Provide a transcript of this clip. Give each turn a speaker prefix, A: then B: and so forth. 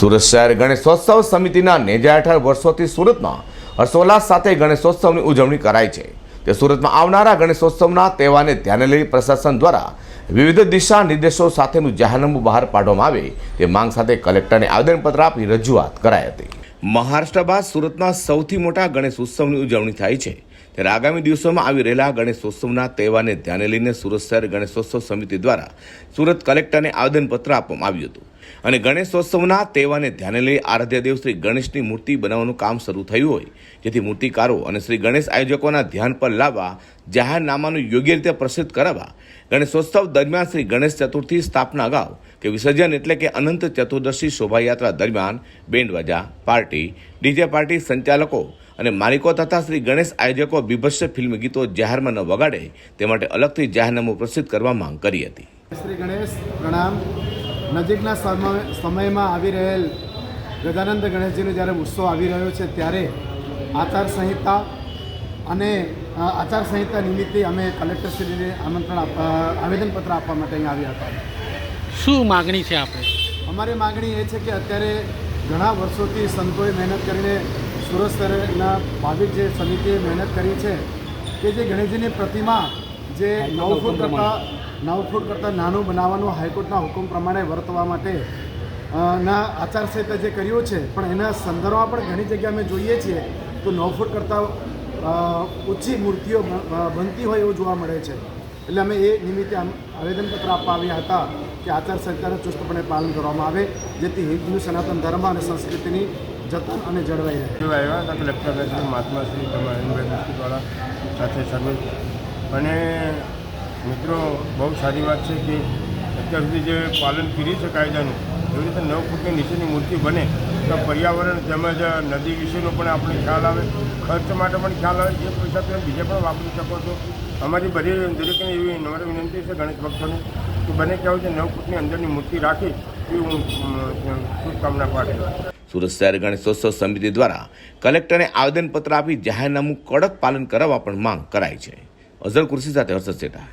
A: સુરત શહેર ગણેશોત્સવ સમિતિના નેજા હેઠળ વર્ષોથી સુરતમાં હર્ષોલ્લાસ સાથે ગણેશોત્સવની ઉજવણી કરાય છે. તે સુરતમાં આવનારા ગણેશોત્સવના તહેવારને ધ્યાને લઈ પ્રશાસન દ્વારા વિવિધ દિશા નિર્દેશો સાથેનું જાહેરનામું બહાર પાડવામાં આવે. તે માંગ સાથે કલેક્ટરને આવેદનપત્ર આપી રજૂઆત કરાઈ હતી. મહારાષ્ટ્ર બાદ સુરતમાં સૌથી મોટા ગણેશ ઉત્સવની ઉજવણી થાય છે. ત્યારે આગામી દિવસોમાં આવી રહેલા ગણેશોત્સવના તહેવારને ધ્યાને લઈને સુરત શહેર ગણેશોત્સવ સમિતિ દ્વારા સુરત કલેક્ટરને આવેદનપત્ર આપવામાં આવ્યું હતું. અને ગણેશોત્સવના તહેવારને ધ્યાને લઈ આરાધ્ય દેવ શ્રી ગણેશની મૂર્તિ બનાવવાનું કામ શરૂ થયું હોય. જેથી મૂર્તિકારો અને શ્રી ગણેશ આયોજકોના ધ્યાન પર લાવવા, જાહેરનામાનું યોગ્ય રીતે પ્રસિદ્ધ કરાવવા, ગણેશોત્સવ દરમિયાન શ્રી ગણેશ ચતુર્થી સ્થાપના અગાઉ કે વિસર્જન એટલે કે અનંત ચતુર્દશી શોભાયાત્રા દરમિયાન બેન્ડવાજા, પાર્ટી, ડીજે પાર્ટી સંચાલકો અને માલિકો તથા શ્રી ગણેશ આયોજકો બીભત્સ ફિલ્મ ગીતો જાહેરમાં ન વગાડે તે માટે અલગથી જાહેરનામું પ્રસિદ્ધ કરવા માંગ કરી હતી.
B: શ્રી ગણેશ, પ્રણામ. નજીકના સમય- સમયમાં આવી રહેલ ગજાનંદ ગણેશજીનો જ્યારે ઉત્સવ આવી રહ્યો છે ત્યારે આચારસંહિતા અને આચારસંહિતા નિમિત્તે અમે કલેક્ટરશ્રીને આમંત્રણ આપવા આવેદનપત્ર આપવા માટે અહીં આવ્યા હતા.
C: શું માગણી છે આપણે?
B: અમારી માગણી એ છે કે અત્યારે ઘણા વર્ષોથી સંતોએ મહેનત કરીને સુરત શહેરના ભાવિક જે સમિતિએ મહેનત કરી છે કે જે ગણેશજીની પ્રતિમા જે નવ ફૂટ કરતાં, નવ ફૂટ કરતાં નાનું બનાવવાનું હાઈકોર્ટના હુકમ પ્રમાણે વર્તવા માટે ના આચારસંહિતા જે કર્યું છે, પણ એના સંદર્ભમાં પણ ઘણી જગ્યાએ અમે જોઈએ છીએ તો નવ ફૂટ કરતાં ઓછી મૂર્તિઓ બનતી હોય એવું જોવા મળે છે. એટલે અમે એ નિમિત્તે આવેદનપત્ર આપવા આવ્યા હતા કે આચારસંહિતાનું ચુસ્તપણે પાલન કરવામાં આવે, જેથી હિન્દુ સનાતન ધર્મ અને સંસ્કૃતિની જતન અને જળવાઈ રહે.
D: આવ્યા હતા મહાત્મા શ્રી દ્વારા સાથે સર્વે અને મિત્રો, બહુ સારી વાત છે કે અત્યાર સુધી જે પાલન કર્યું છે કાયદાનું એવી રીતે નવ ફૂટની નીચેની મૂર્તિ બને તો પર્યાવરણ તેમજ નદી વિશેનો પણ આપણે ખ્યાલ આવે, ખર્ચ માટે પણ ખ્યાલ આવે, જે પૈસા તમે બીજે પણ વાપરી શકો છો. અમારી બધી દરેકને એવી નમ્ર વિનંતી છે ગણેશ ભક્તોની કે બને કહેવું છે નવ ફૂટની અંદરની મૂર્તિ રાખી એ હું શુભકામના પાઠવું
A: સુરત શહેર ગણેશોત્સવ સમિતિ દ્વારા કલેક્ટરને આવેદનપત્ર આપી જાહેરનામું કડક પાલન કરાવવા પણ માંગ કરાઈ છે. अजल कुर्सी जात्यावरचाच येता